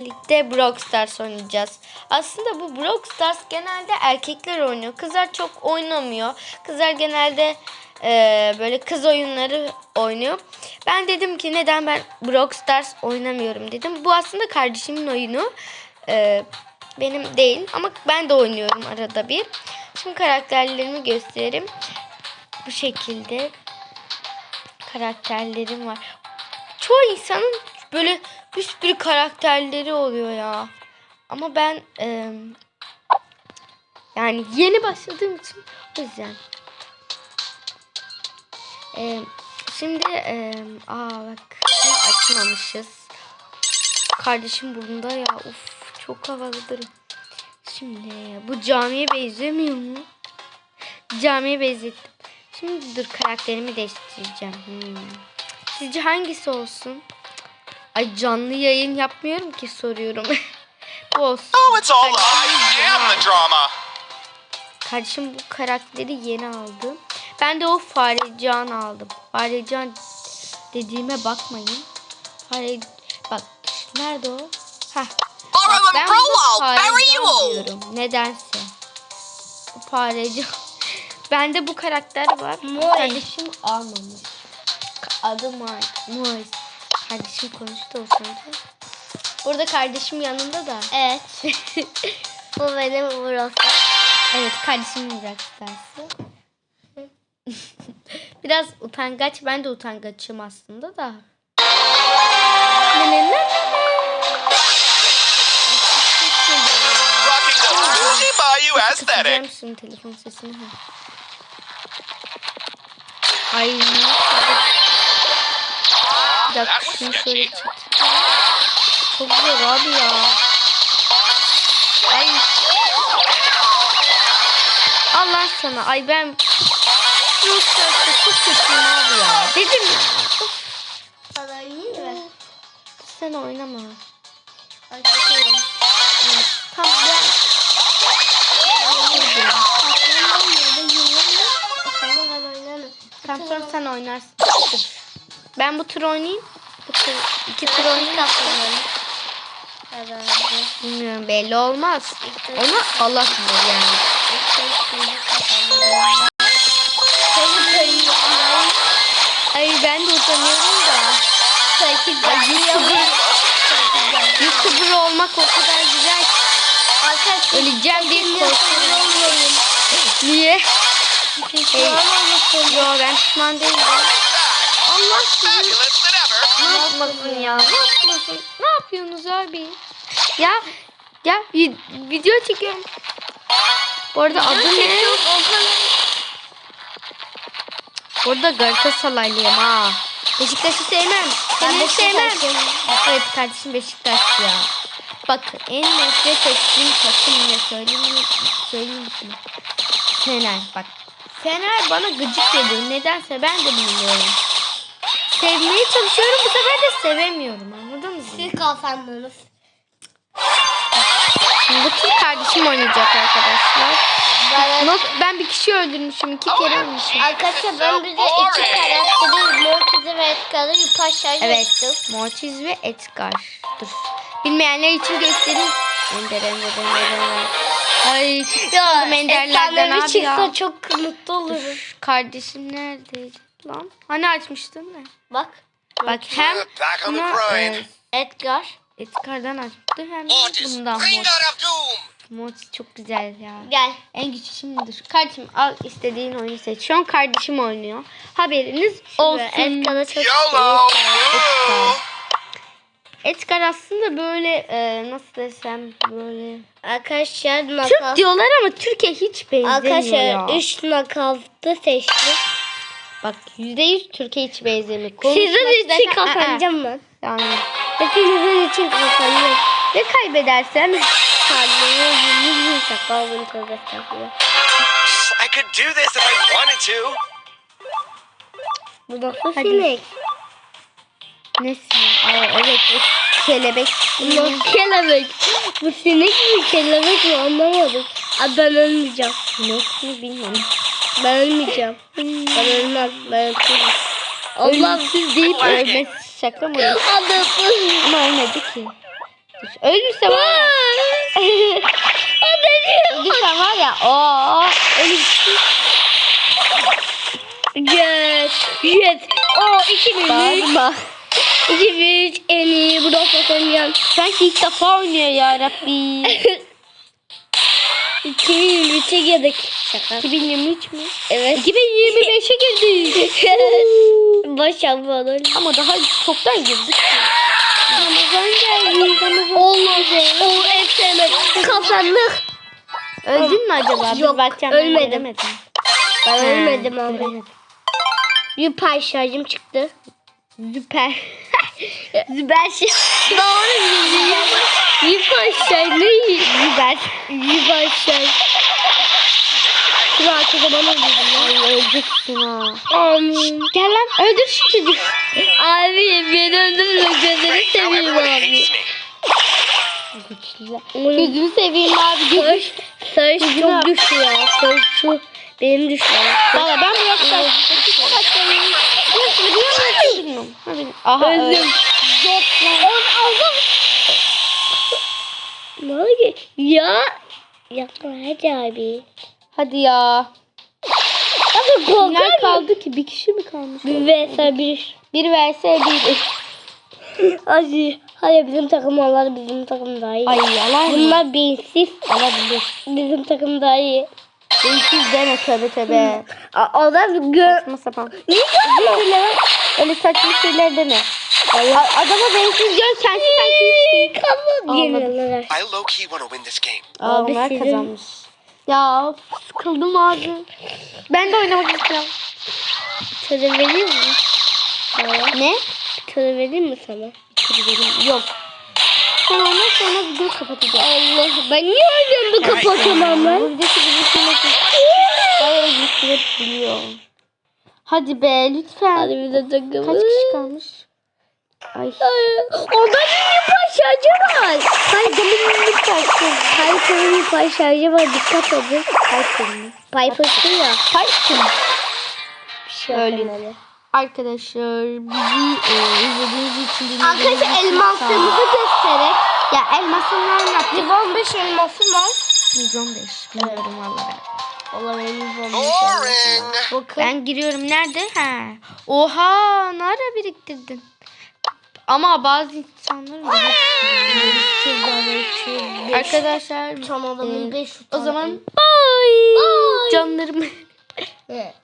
birlikte Brawl Stars oynayacağız. Aslında bu Brawl Stars genelde erkekler oynuyor. Kızlar çok oynamıyor. Kızlar genelde e, böyle kız oyunları oynuyor. Ben dedim ki neden ben Brawl Stars oynamıyorum dedim. Bu aslında kardeşimin oyunu. E, benim değil ama ben de oynuyorum arada bir. Şimdi karakterlerimi göstereyim. Bu şekilde karakterlerim var. Çoğu insanın böyle bir sürü karakterleri oluyor ya. Ama ben e, yani yeni başladığım için o yüzden. E, şimdi e, aa bak açmamışız. Kardeşim burnunda ya. Uf çok havalıdır. Şimdi bu camiye benzemiyor mu? Camiye benzettim. Şimdi dur karakterimi değiştireceğim. Hmm. Sizce hangisi olsun? Ay canlı yayın yapmıyorum ki soruyorum. bu olsun. Oh, it's all I am the drama. Kardeşim bu karakteri yeni aldım. Ben de o Farecan aldım. Farecan dediğime bakmayın. Fare bak nerede o? Hah. Bak, ben bury Farecan diyorum. Nedense. Bu Farecan. Bende bu karakter var. Moy. Kardeşim almamış. Adı Moy. Moy. Kardeşim konuştu o sırada. Burada kardeşim yanında da. Evet. Bu benim burası. Evet kardeşimin Rockstar'sı. Biraz utangaç. Ben de utangaçım aslında da. Kısacağım şimdi telefon sesini. Ay. Şunu şöyle çek. Çok zor abi ya. Ay. Allah sana. Ay ben Rockstar'da çok kötüyüm abi ya. Dedim ya. Sana iyi mi? sen oynama. Ay çok iyi. Tamam ben Tamam sonra sen oynarsın. Ben bu tur oynayayım. Bu tur, iki tur oynayayım. Bilmiyorum belli olmaz. Onu Allah bilir yani. Ay ben de utanıyorum da. Ay, YouTuber, YouTuber olmak o kadar güzel ki. Öleceğim diye korkuyorum. Niye? Yo ben pişman değilim. Ne yapmasın ya? Ne yapmasın? Ne yapıyorsunuz abi? Ya ya vi- video çekiyorum. Bu arada adı ne? Orada Galatasaraylıyım ha. Beşiktaş'ı sevmem. Seni sevmem. Evet kardeşim Beşiktaş ya. Bak en nefret ettiğim takım ne söyleyeyim mi? Söyleyeyim mi? Fener bak. Fener bana gıcık geliyor. Nedense ben de bilmiyorum. Sevmeye çalışıyorum bu sefer de sevemiyorum anladın mı? Siz kafandınız. Bu tur kardeşim oynayacak arkadaşlar. Ben, Not, ben bir kişi öldürmüşüm. iki kere ölmüşüm. arkadaşlar ben bir de iki karakteri Mortis'i ve Edgar'ı yupaşağı Evet. Mortis ve Edgar. Dur. Bilmeyenler için göstereyim. Ender, ender, ender, ender. Ay çıktım enderlerden abi ya. çıksa çok mutlu olurum. Dur, Kardeşim neredeydi lan? Hani açmıştın ne? Bak. Bak hem grind. e, Edgar. Edgar'dan açtı hem de Mortis, bundan Mortis. Çok güzel ya. Gel. En güçlü şimdidir. Kardeşim al istediğin oyunu seç. Şu an kardeşim oynuyor. Haberiniz olsun. Edgar'a çok YOLO. Edgar. Edgar aslında böyle e, nasıl desem böyle Arkadaşlar Türk nakavt. diyorlar ama Türkiye hiç benzemiyor Arkadaşlar ya. 3 nakavtı seçtim. Bak %100 Türkiye hiç benzemiyor. Sizin için Aa, aa. kazanacağım ben. Yani Hepinizin için kazanacağım. ne kaybedersen Kalbimi yüzümü sakal bunu kazanacağım. I could do this if I wanted to. Bu nasıl Hadi. sinek? nesin? Aa, evet o kelebek. Bu kelebek. Bu sinek mi kelebek mi anlamadım. Abi ben ölmeyeceğim. Sinek mi bilmiyorum. Ben ölmeyeceğim. ben ölmem. Ben ölmem. Allah Ölümsüz deyip ölmesi şaka mı? Ama ölmedi ki. Ölürse var ya. Ölürse var ya. Oo. Ölürsün. Yes. Yes. O 2003. Bağırma. 2003 en iyi Brawl oynayan. Sanki ilk defa oynuyor ya Rabbi. 2023'e girdik. Şaka. 2023 mü? Evet. 2025'e girdik. Baş yapmalar. Ama daha çoktan girdik. Ramazan geldi. Ramazan. Olmadı. O sevmediğim. Kafanlık. Öldün mü acaba? Yok, bakacağım, ölmedim. göremedim. Ben Ha, ölmedim ama. göremedim. Yüper şarjım çıktı. Süper. Süper şey. Doğru Yüper şarj ne? Süper. Yüper şarj. Şunu artık zaman öldürdüm Ay öleceksin ha. ya. Amin. Gel lan öldür şu çocuğu. Abi beni öldürme gözünü seveyim abi. me. Gözünü seveyim abi. Sarış, sarış çok güçlü ya. Sarış şu benim düşmanım. Valla ben bu. Hadi. Aha Öldüm. öldüm. Ne oldu? Ya. Yapma hadi abi. Hadi ya. Abi korkar kaldı ki? Bir kişi mi kalmış? Bir vs bir. Bir vs bir. Hadi. Hadi bizim takım onlar bizim takım daha iyi. Ay yalan? Bunlar beyinsiz. Olabilir. Bizim takım daha iyi. Değişiz deme tövbe tövbe. Onlar gö... Saçma sapan. Diyorsun? Öyle saçma şeyler deme. Adama bensiz gör kendi sanki hiç Kafa geliyorlar. I low key want to win this game. Abi onlar kazanmış. Ya sıkıldım abi. Ben de oynamak istiyorum. Töre vereyim mi? Sana. Ne? Töre vereyim mi sana? Yok. Sen ondan sonra video kapatacağım. Allah ben niye öyle bir kapatamam Bu ben? videosu bizi nasıl? Bayağı bir biliyor. Hadi be lütfen. Hadi bir de. Kaç kişi kalmış? Ay. Orada bir paşacı var. Hayır demin bir. Hayır demin bir paşacı var. Dikkat edin. Piper'ın. Piper'sı ya. Piper. Bir şey Öyle. Arkadaşlar bizi e, izlediğiniz için dinlediğiniz Arkadaşlar elmaslarımızı göstererek. Ya elmasın var mı? 15 elmasım var. 115. Bilmiyorum valla ben. Allah benim 15 Boring. Bakın. Ben giriyorum. Nerede? Ha. Oha. Ne ara biriktirdin? Ama bazı insanlar. Arkadaşlar Tam adamın e, 500 o zaman Bye. canlarım Evet.